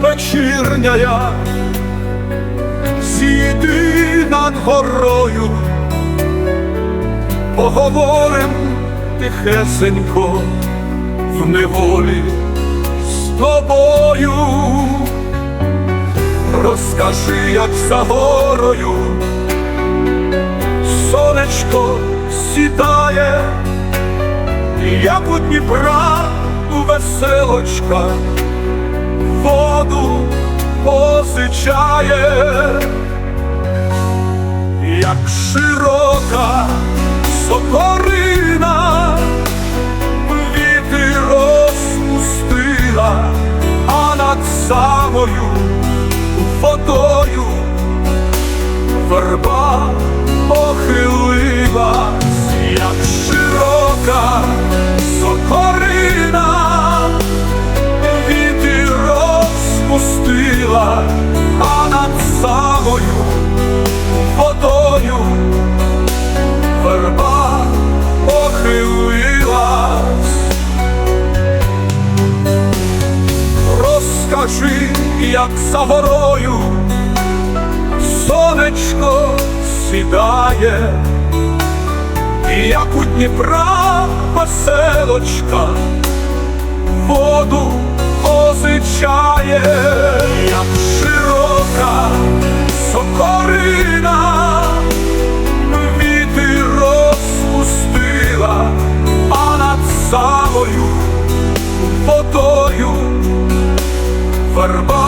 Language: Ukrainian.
вечірняя, зійди над горою, поговорим тихесенько в неволі з тобою. Розкажи, як за горою сонечко сідає, як у Дніпра веселочка воду позичає, як широка сокорина, віти розпустила, а над самою водою верба самою водою верба похилилась. Розкажи, як за горою сонечко сідає, і як у Дніпра веселочка воду позичає, верба